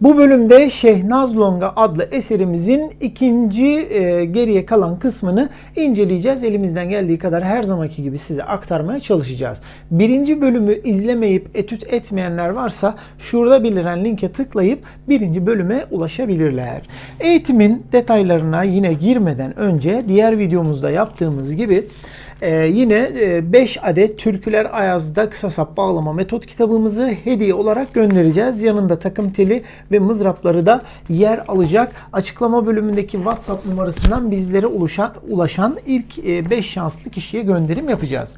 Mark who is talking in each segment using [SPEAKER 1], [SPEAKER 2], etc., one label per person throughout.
[SPEAKER 1] Bu bölümde Şehnaz Longa adlı eserimizin ikinci e, geriye kalan kısmını inceleyeceğiz. Elimizden geldiği kadar her zamanki gibi size aktarmaya çalışacağız. Birinci bölümü izlemeyip etüt etmeyenler varsa şurada beliren linke tıklayıp birinci bölüme ulaşabilirler. Eğitimin detaylarına yine girmeden önce diğer videomuzda yaptığımız gibi ee, yine 5 adet Türküler Ayaz'da kısa sap bağlama metot kitabımızı hediye olarak göndereceğiz. Yanında takım teli ve mızrapları da yer alacak. Açıklama bölümündeki WhatsApp numarasından bizlere ulaşan, ulaşan ilk 5 şanslı kişiye gönderim yapacağız.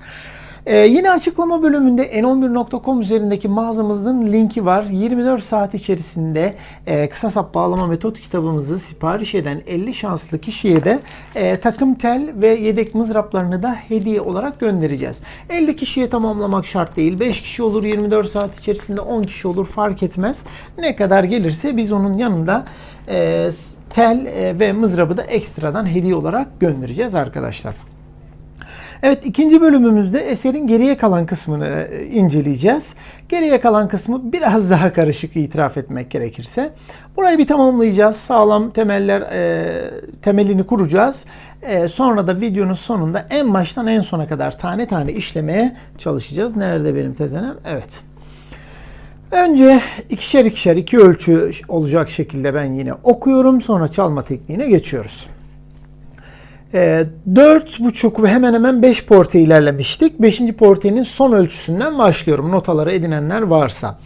[SPEAKER 1] Ee, yine açıklama bölümünde n11.com üzerindeki mağazamızın linki var. 24 saat içerisinde e, kısa sap bağlama metot kitabımızı sipariş eden 50 şanslı kişiye de e, takım tel ve yedek mızraplarını da hediye olarak göndereceğiz. 50 kişiye tamamlamak şart değil. 5 kişi olur 24 saat içerisinde 10 kişi olur fark etmez. Ne kadar gelirse biz onun yanında e, tel e, ve mızrabı da ekstradan hediye olarak göndereceğiz arkadaşlar. Evet ikinci bölümümüzde eserin geriye kalan kısmını e, inceleyeceğiz. Geriye kalan kısmı biraz daha karışık itiraf etmek gerekirse. Burayı bir tamamlayacağız. Sağlam temeller e, temelini kuracağız. E, sonra da videonun sonunda en baştan en sona kadar tane tane işlemeye çalışacağız. Nerede benim tezenem? Evet. Önce ikişer ikişer iki ölçü olacak şekilde ben yine okuyorum. Sonra çalma tekniğine geçiyoruz. E, 4,5 ve hemen hemen 5 porte ilerlemiştik. 5. portenin son ölçüsünden başlıyorum. Notaları edinenler varsa.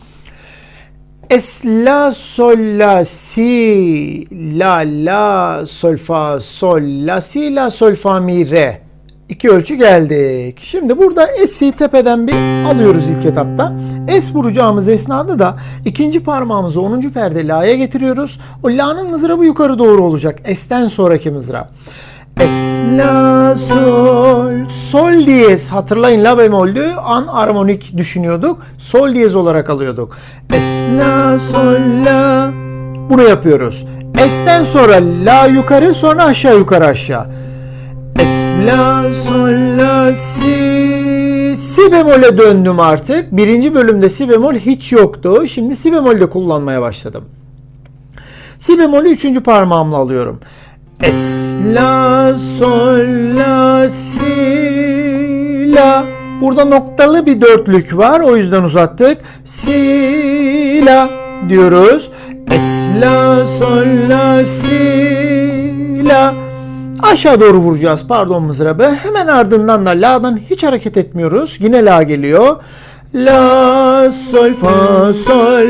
[SPEAKER 1] Es, la, sol, la, si, la, la, sol, fa, sol, la, si, la, sol, fa, mi, re. İki ölçü geldik. Şimdi burada Es'i tepeden bir alıyoruz ilk etapta. Es vuracağımız esnada da ikinci parmağımızı 10. perde La'ya getiriyoruz. O La'nın mızrabı yukarı doğru olacak. Es'ten sonraki mızrap. Es, la, sol, sol diyez. Hatırlayın la bemollü an armonik düşünüyorduk. Sol diyez olarak alıyorduk. Es, la, sol, la. Bunu yapıyoruz. Es'ten sonra la yukarı sonra aşağı yukarı aşağı. Es, la, sol, la, si. Si bemole döndüm artık. Birinci bölümde si bemol hiç yoktu. Şimdi si bemolde kullanmaya başladım. Si bemolü üçüncü parmağımla alıyorum. Es, la, sol, la, si, la. Burada noktalı bir dörtlük var. O yüzden uzattık. Si, la diyoruz. Es, la, sol, la, si, la. Aşağı doğru vuracağız pardon mızrabı. Hemen ardından da la'dan hiç hareket etmiyoruz. Yine la geliyor. La, sol, fa, sol.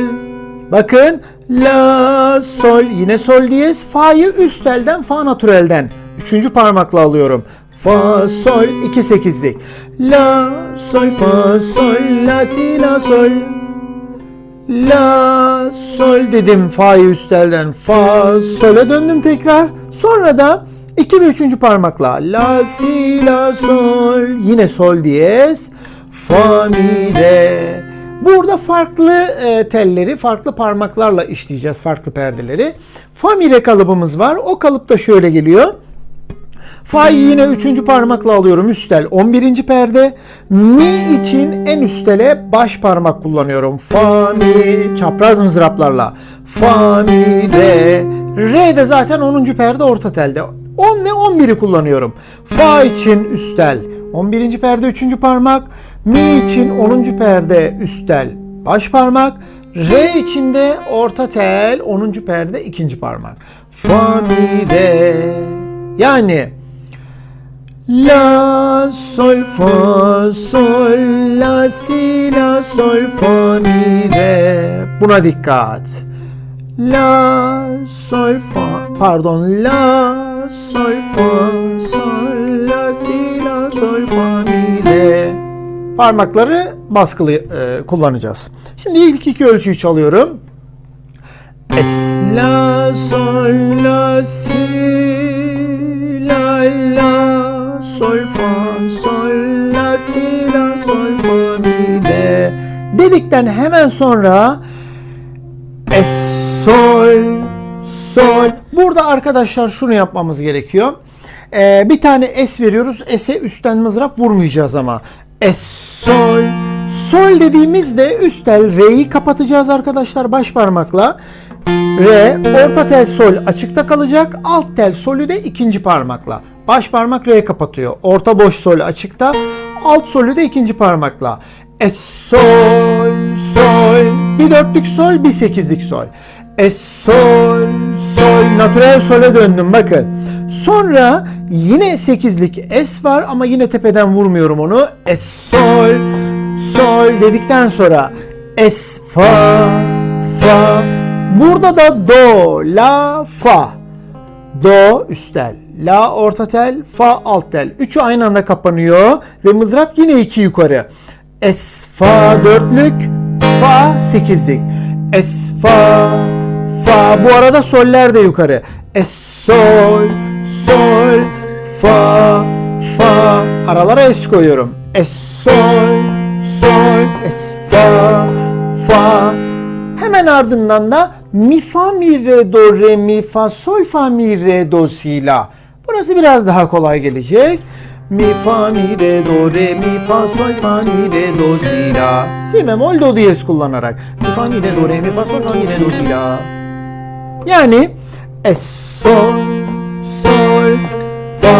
[SPEAKER 1] Bakın la, sol yine sol diyez. Fa'yı üst elden fa natürelden. Üçüncü parmakla alıyorum. Fa, sol, iki sekizlik. La, sol, fa, sol, la, si, la, sol. La, sol dedim fa'yı üst elden. Fa, sol'a döndüm tekrar. Sonra da 2 ve 3. parmakla la si la sol yine sol diyez fa mi re. Burada farklı e, telleri farklı parmaklarla işleyeceğiz farklı perdeleri. Fa mi re kalıbımız var. O kalıp da şöyle geliyor. Fa'yı yine üçüncü parmakla alıyorum üst tel 11. perde. Mi için en üst tele baş parmak kullanıyorum. Fa mi çapraz mızraplarla. Fa mi re. Re de zaten 10. perde orta telde. 10 ve 11'i kullanıyorum. Fa için üst tel 11. perde 3. parmak. Mi için 10. perde üst tel baş parmak. Re için de orta tel 10. perde 2. parmak. Fa mi re. Yani La sol fa sol la si la sol fa mi re. Buna dikkat. La sol fa pardon la sol fa sol la si la sol. Parmakları baskılı e, kullanacağız. Şimdi ilk iki ölçüyü çalıyorum. Es la sol la si la la sol fa sol la si la sol fa mi re dedikten hemen sonra es sol sol. Burada arkadaşlar şunu yapmamız gerekiyor. Ee, bir tane es veriyoruz. Es'e üstten mızrap vurmayacağız ama. Es sol sol dediğimizde üst tel re'yi kapatacağız arkadaşlar baş parmakla. Re, orta tel sol açıkta kalacak. Alt tel solü de ikinci parmakla. Baş parmak re kapatıyor. Orta boş sol açıkta. Alt solü de ikinci parmakla. Es sol sol. Bir dörtlük sol, bir sekizlik sol. Es sol sol. Natürel sole döndüm bakın. Sonra yine sekizlik es var ama yine tepeden vurmuyorum onu. Es sol sol dedikten sonra es fa fa Burada da do, la, fa. Do üst tel, la orta tel, fa alt tel. Üçü aynı anda kapanıyor ve mızrap yine iki yukarı. Es, fa dörtlük, fa sekizlik. Es, fa, fa. Bu arada soller de yukarı. Es, sol, sol, fa, fa. Aralara es koyuyorum. Es, sol, sol, es, fa, fa. Hemen ardından da mi fa mi re do re mi fa sol fa mi re do si la. Burası biraz daha kolay gelecek. Mi fa mi re do re mi fa sol fa mi re do si la. Si bemol do diyez kullanarak. Mi fa mi re do re mi fa sol fa mi re do si la. Yani es sol sol fa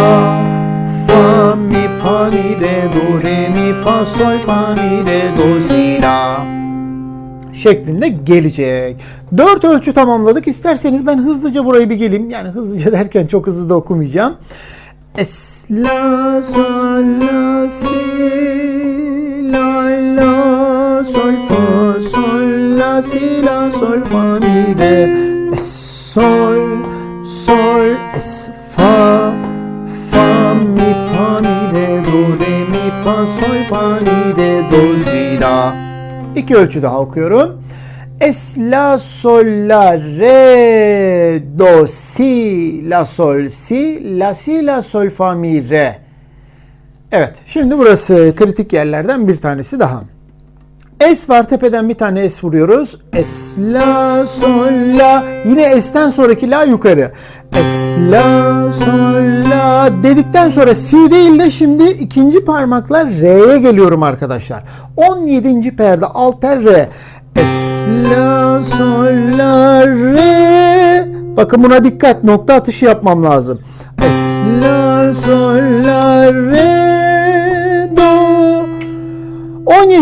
[SPEAKER 1] fa mi fa mi re do re mi fa sol fa mi re do si la şeklinde gelecek. Dört ölçü tamamladık. İsterseniz ben hızlıca burayı bir geleyim. Yani hızlıca derken çok hızlı da okumayacağım. Es, la, sol, la, si, la, la, sol, fa, sol, la, si, la, sol, fa, mi, re. Sol, sol, es, fa, fa, mi, fa, mi, re, do, re, mi, fa, sol, fa, mi, re, do, si, la. İki ölçü daha okuyorum. Es, la, sol, la, re, do, si, la, sol, si, la, si, la, sol, fa, mi, re. Evet, şimdi burası kritik yerlerden bir tanesi daha. Es var tepeden bir tane es vuruyoruz. Es, la, sol, la. Yine es'ten sonraki la yukarı. Es, la, sol, la dedikten sonra si değil de şimdi ikinci parmakla re'ye geliyorum arkadaşlar. 17. perde alt re. Es, la, sol, la, re. Bakın buna dikkat. Nokta atışı yapmam lazım. Es, la, sol, la, re,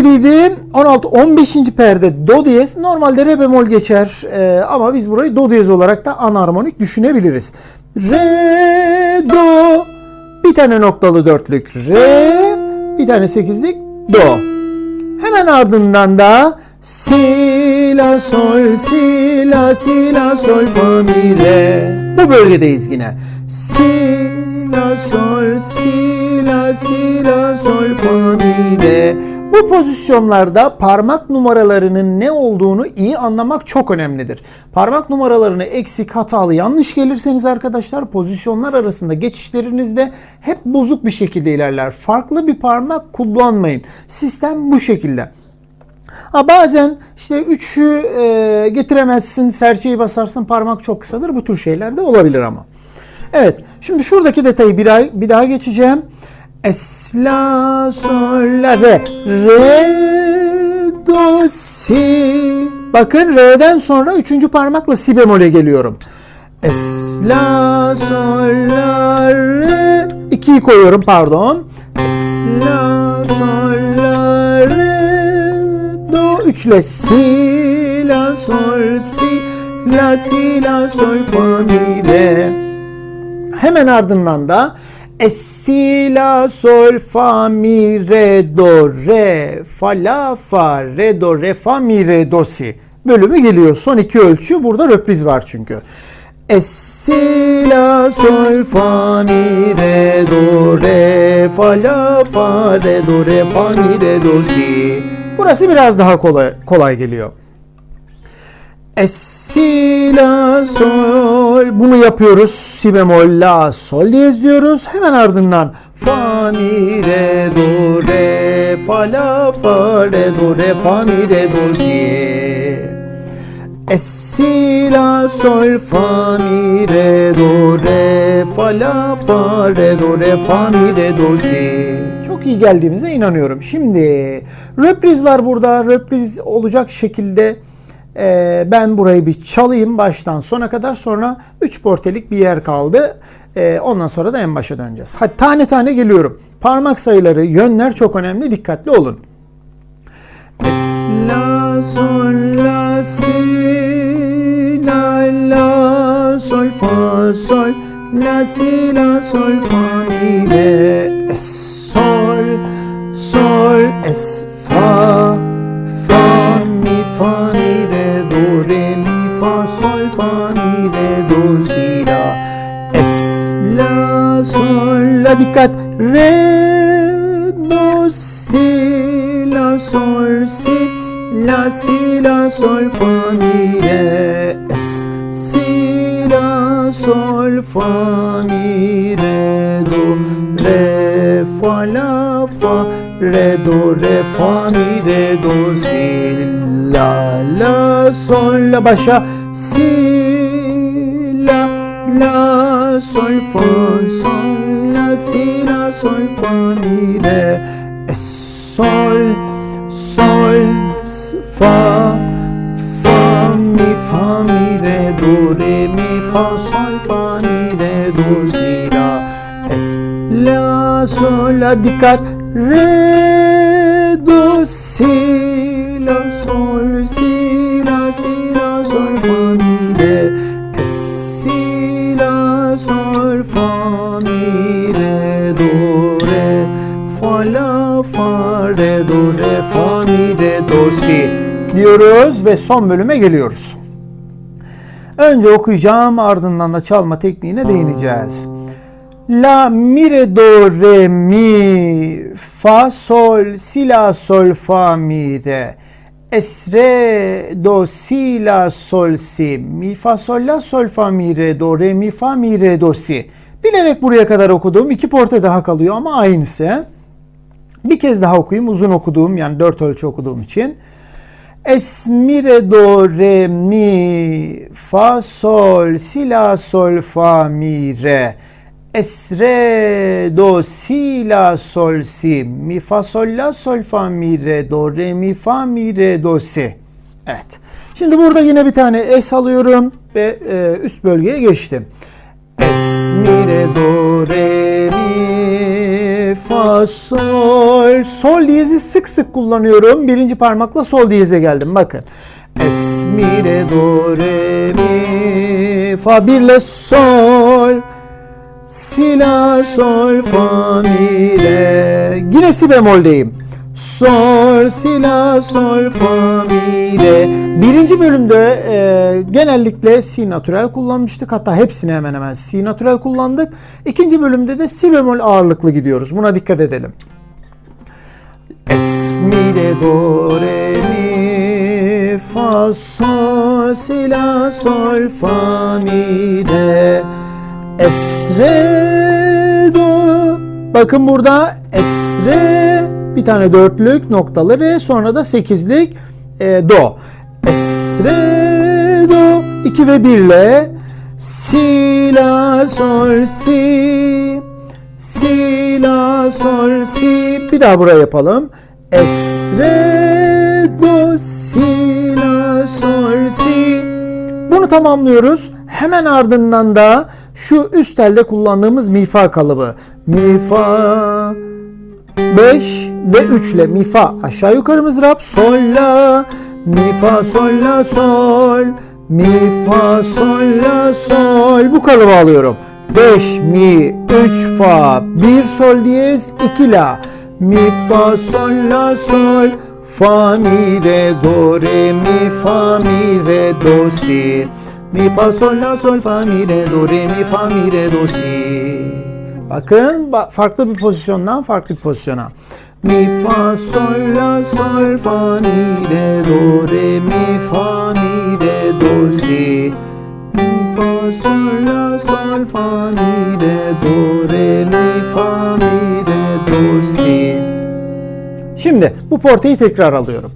[SPEAKER 1] 17 idi. 16, 15. perde do diyez. Normalde re bemol geçer Ee, ama biz burayı do diyez olarak da anarmonik düşünebiliriz. Re, do. Bir tane noktalı dörtlük re. Bir tane sekizlik do. Hemen ardından da si, la, sol, si, la, si, la, sol, fa, mi, re. Bu bölgedeyiz yine. Si, la, sol, si, la, si, la, sol, fa, mi, re. Bu pozisyonlarda parmak numaralarının ne olduğunu iyi anlamak çok önemlidir. Parmak numaralarını eksik, hatalı, yanlış gelirseniz arkadaşlar pozisyonlar arasında geçişlerinizde hep bozuk bir şekilde ilerler. Farklı bir parmak kullanmayın. Sistem bu şekilde. Ha bazen işte üçü e, getiremezsin, serçeyi basarsın, parmak çok kısadır. Bu tür şeyler de olabilir ama. Evet, şimdi şuradaki detayı bir, ay- bir daha geçeceğim. Es, la, sol, la, re. Re, do, si. Bakın re'den sonra üçüncü parmakla si bemole geliyorum. Es, la, sol, la, re. İkiyi koyuyorum pardon. Es, la, sol, la, re, do. Üçle si, la, sol, si, la, si, la, sol, fa, mi, re. Hemen ardından da Es, si, la, sol, fa, mi, re, do, re, fa, la, fa, re, do, re, fa, mi, re, do, si bölümü geliyor. Son iki ölçü burada röpriz var çünkü. Es, si, la, sol, fa, mi, re, do, re, fa, la, fa, re, do, re, fa, mi, re, do, si. Burası biraz daha kolay, kolay geliyor. Es, la, sol. Bunu yapıyoruz. Si bemol, la, sol diyez diyoruz. Hemen ardından fa, mi, re, do, re, fa la fa re do re fa mi re do si es si sol fa mi re do re fa la fa re do re fa mi re do si çok iyi geldiğimize inanıyorum. Şimdi röpriz var burada. Röpriz olacak şekilde e, ben burayı bir çalayım baştan sona kadar. Sonra 3 portelik bir yer kaldı. E, ondan sonra da en başa döneceğiz. Hadi tane tane geliyorum. Parmak sayıları, yönler çok önemli. Dikkatli olun. Es, la, sol, la, si, la, la, sol, fa, sol, la, si, la, sol, fa, mi, re, es, sol, sol, es, fa, fa, sol, fa, mi, re, do, si, la, es, la, sol, la, dikkat, re, do, si, la, sol, si, la, si, la, sol, fa, mi, re, es, si, la, sol, fa, mi, re, do, re, fa, la, fa, re, do, re, fa, mi, re, do, si, la, la, sol, la, başa, si, la, la, sol, fa, sol, la, si, la, sol, fa, mi, re, es, sol, sol, fa, fa, mi, fa, mi, re, do, re, mi, fa, sol, fa, mi, re, do, si, la, es, la, sol, la, dikkat, re, diyoruz ve son bölüme geliyoruz. Önce okuyacağım ardından da çalma tekniğine değineceğiz. La, mi, re, do, re, mi, fa, sol, si, la, sol, fa, mi, re. Es, re, do, si, la, sol, si. Mi, fa, sol, la, sol, fa, mi, re, do, re, mi, fa, mi, re, do, si. Bilerek buraya kadar okuduğum iki porte daha kalıyor ama aynısı. Bir kez daha okuyayım uzun okuduğum yani dört ölçü okuduğum için. Es, mi, re, do, re, mi, fa, sol, si, la, sol, fa, mi, re. Es, re, do, si, la, sol, si. Mi, fa, sol, la, sol, fa, mi, re, do, re, mi, fa, mi, re, do, si. Evet. Şimdi burada yine bir tane es alıyorum ve e, üst bölgeye geçtim. Es, mi, do, re, mi, fa, sol. Sol diyezi sık sık kullanıyorum. Birinci parmakla sol diyeze geldim. Bakın. Es, mi, re, do, re, mi, fa, birle sol. Si, la, sol, fa, mi, re. Yine si bemoldeyim. Sol, si, la, sol, fa, mi, re. Birinci bölümde e, genellikle si natürel kullanmıştık. Hatta hepsini hemen hemen si natürel kullandık. İkinci bölümde de si bemol ağırlıklı gidiyoruz. Buna dikkat edelim. Es, mi, re, do, re, mi, fa, sol, si, la, sol, fa, mi, re. Es, re, do. Bakın burada es, re, bir tane dörtlük noktalı re, sonra da sekizlik e, do. Es, re, do, 2 ve 1 ile si, la, sol, si, si, la, sol, si. Bir daha buraya yapalım. Es, re, do, si, la, sol, si. Bunu tamamlıyoruz. Hemen ardından da şu üst telde kullandığımız mi fa kalıbı. Mi fa 5 ve 3 ile mi fa aşağı yukarı mızrap sol la mi fa sol. La sol mi fa sol. La sol bu kalıbı alıyorum. 5 mi 3 fa. 1 sol diyez 2 la. Mi fa sol. La sol fa mi re do re. Mi fa mi re do si. Mi fa sol. La sol fa mi re do re. Mi fa mi re do si Bakın ba- farklı bir pozisyondan farklı bir pozisyona. Mi fa sol la sol fa mi re do re mi fa mi re do si. Mi fa sol la sol fa mi re do re mi fa mi re do si. Şimdi bu porteyi tekrar alıyorum.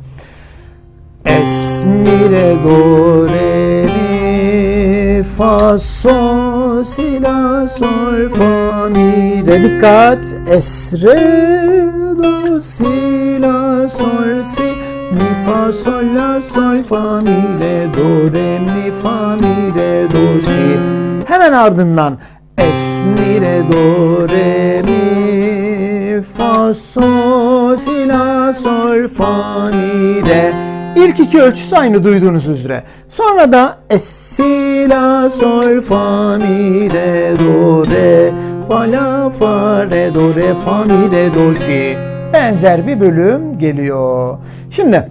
[SPEAKER 1] Es, mi, re, do, re, mi, fa, sol, si, la, sol, fa, mi, re. Dikkat. Es, re, do, si, la, sol, si, mi, fa, sol, la, sol, fa, mi, re, do, re, mi, fa, mi, re, do, si. Hemen ardından Es, mi, re, do, re, mi, fa, sol, si, la, sol, fa, mi, re. İlk iki ölçüsü aynı duyduğunuz üzere. Sonra da es, si, la, sol, fa, mi, re, do, re, fa, la, fa, re, do, re, fa, mi, re, do, si. Benzer bir bölüm geliyor. Şimdi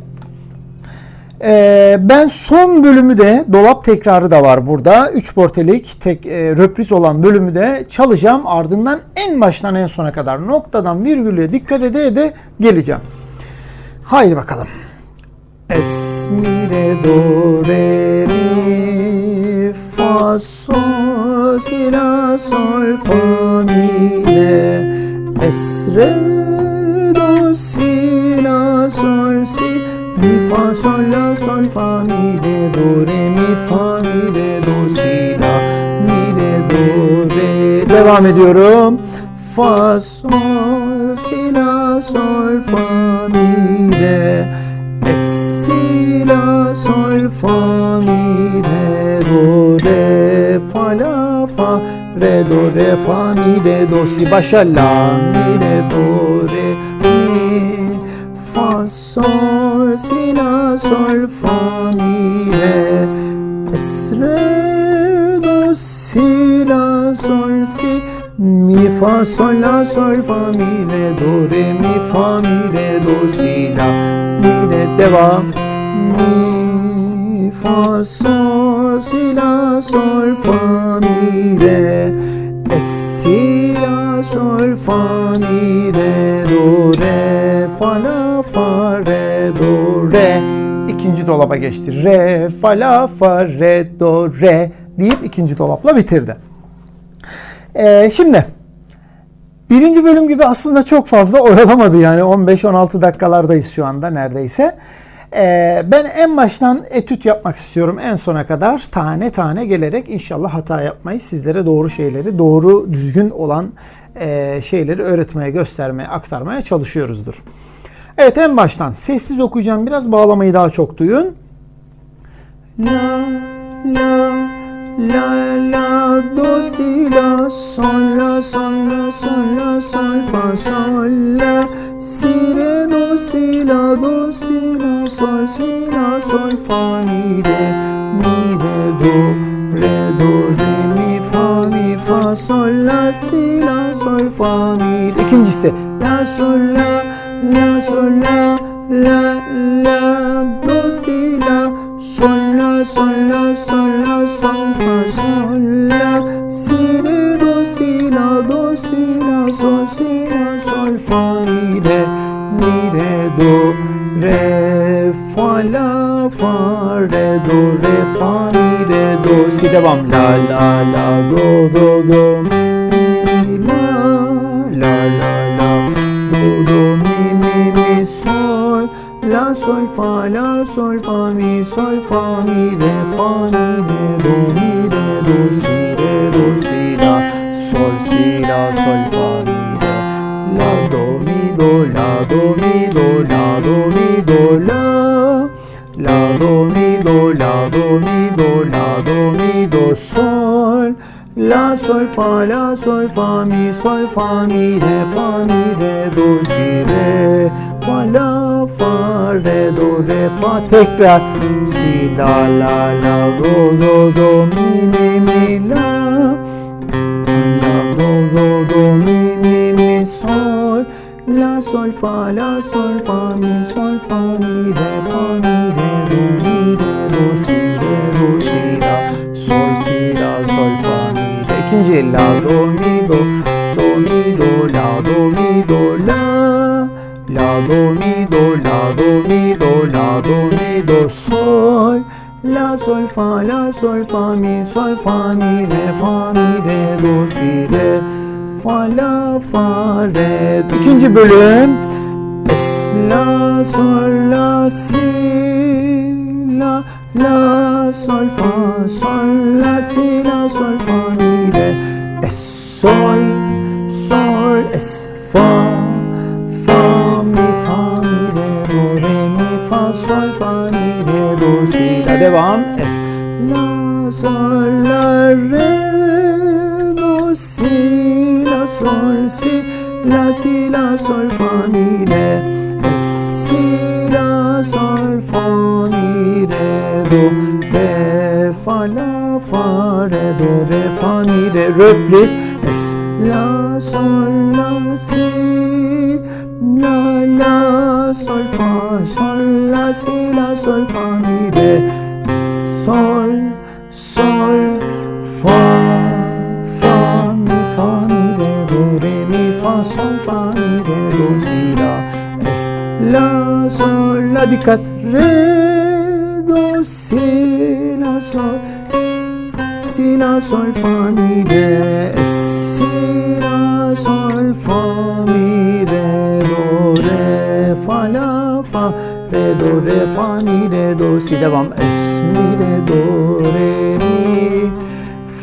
[SPEAKER 1] ee, ben son bölümü de dolap tekrarı da var burada. 3 portelik tek e, röpriz olan bölümü de çalacağım. Ardından en baştan en sona kadar noktadan virgülüye dikkat ede ede geleceğim. Haydi bakalım. Es, mi, re, do, re, mi, fa, sol, si, la, sol, fa, mi, re. Es, re, do, si, la, sol, si, mi, fa, sol, la, sol, fa, mi, re, do, re, mi, fa, mi, re, do, si, la, mi, re, do, re. Devam ediyorum. Fa, sol, si, la, sol, fa, mi, re. Es, si, la, sol, fa, mi, re, do, re, fa, la, fa, re, do, re, fa, mi, re, do, si, başa, la, mi, re, do, re, mi, fa, sol, si, la, sol, fa, mi, re, es, re, do, si, la, sol, si, mi, fa, sol, la, sol, fa, mi, re, do, re, mi, fa, mi, re, do, si, la, mi, re, devam. Mi, fa, sol, si, la, sol, fa, mi, re, es, si, la, sol, fa, mi, re, do, re, fa, la, fa, re, do, re. İkinci dolaba geçti. Re, fa, la, fa, re, do, re deyip ikinci dolapla bitirdi. Ee, şimdi birinci bölüm gibi aslında çok fazla oyalamadı yani 15-16 dakikalardayız şu anda neredeyse. Ee, ben en baştan etüt yapmak istiyorum en sona kadar tane tane gelerek inşallah hata yapmayı sizlere doğru şeyleri doğru düzgün olan e, şeyleri öğretmeye göstermeye aktarmaya çalışıyoruzdur. Evet en baştan sessiz okuyacağım biraz bağlamayı daha çok duyun. La la la la do si la sol la sol la sol la sol fa sol la si re do si la do si la sol si la sol fa mi re mi re do re do re mi fa mi fa sol la si la sol fa mi re. İkincisi la sol la la sol la la la do si la sol la sol la si devam. La la la do do do mi la la la la. Do do mi mi mi sol. La sol fa la sol fa mi sol fa mi re fa mi re do mi re do si re do si la. Sol si la sol fa mi re. La do mi do la do mi do la do mi do la. La do mi sol La sol fa la sol fa mi sol fa mi re fa mi re do si re fa la fa re do re fa. Tekrar. Si la la la do do do mi mi mi la. La do do do mi mi mi sol. La sol fa la sol fa mi sol fa mi re fa mi re do mi re do si re do si la sol si la sol fa mi re ikinci el la do mi do do mi do la do mi do la la do mi do la do mi do la do mi do sol La sol fa la sol fa mi sol fa mi re fa mi re do si re fa la fa re İkinci bölüm Es, la, sol, la, si, la, sol, fa, sol, la, si, la, sol, fa, mi, re. Es, sol, sol, es, fa, fa, mi, fa, mi, re, do, re, mi, fa, sol, fa, mi, re, do, si, la. Devam. Es, la, sol, la, re, do, si, la, sol, si, la, si, la, sol, fa, mi, re. Es, si, la, sol, fa, mi, re, do, re, fa, la, fa, re, do, re, fa, mi, re. Reprise. Es, la, sol, la, si, la, la, sol, fa, sol, la, si, la, sol, fa, mi, re. Sol, sol, fa, fa, mi, fa, mi, re, do, re, mi, fa, sol, fa, mi, re, do, si, la, es, la, sol, la, dikkat, re, si, la, sol, si, la, sol, fa, mi, re, si, la, sol, fa, mi, re, do, re, fa, la, fa, re, do, re, fa, mi, re, do, si, devam, es, mi, re, do, re, mi,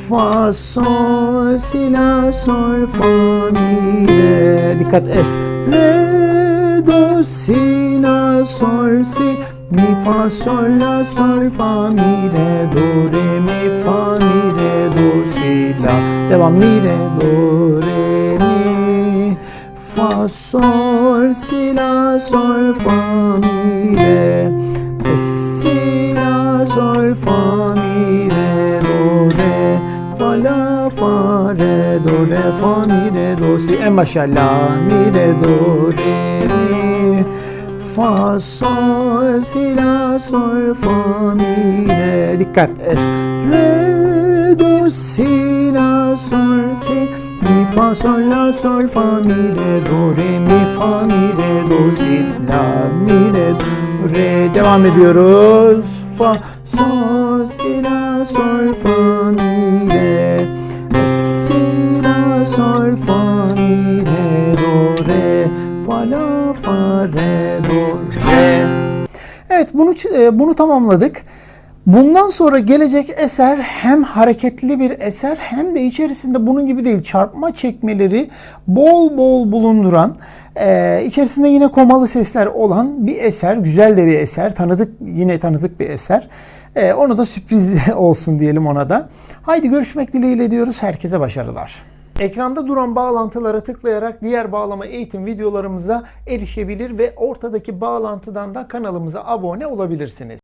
[SPEAKER 1] fa, sol, si, la, sol, fa, mi, re, dikkat, es, re, do, si, la, sol, si, mi, fa, sol, la, sol, fa, mi, re, do, re, mi, fa, mi, re, do, si, la, devam, mi, re, do, re, mi, fa, sol, si, la, sol, fa, mi, re, es, si, la, sol, fa, mi, re, do, re, fa, la, fa, re, do, re, fa, mi, re, do, si, en başa, la, mi, re, do, re, fa, sol, si, la, sol, fa, mi, re, dikkat, es, re, do, si, la, sol, si, mi, fa, sol, la, sol, fa, mi, re, do, re, mi, fa, mi, re, do, si, la, mi, re, do, re, devam ediyoruz, fa, sol, si, la, sol, fa, mi, bunu e, bunu tamamladık. Bundan sonra gelecek eser hem hareketli bir eser hem de içerisinde bunun gibi değil çarpma çekmeleri bol bol bulunduran e, içerisinde yine komalı sesler olan bir eser. Güzel de bir eser. Tanıdık yine tanıdık bir eser. E, onu da sürpriz olsun diyelim ona da. Haydi görüşmek dileğiyle diyoruz. Herkese başarılar. Ekranda duran bağlantılara tıklayarak diğer bağlama eğitim videolarımıza erişebilir ve ortadaki bağlantıdan da kanalımıza abone olabilirsiniz.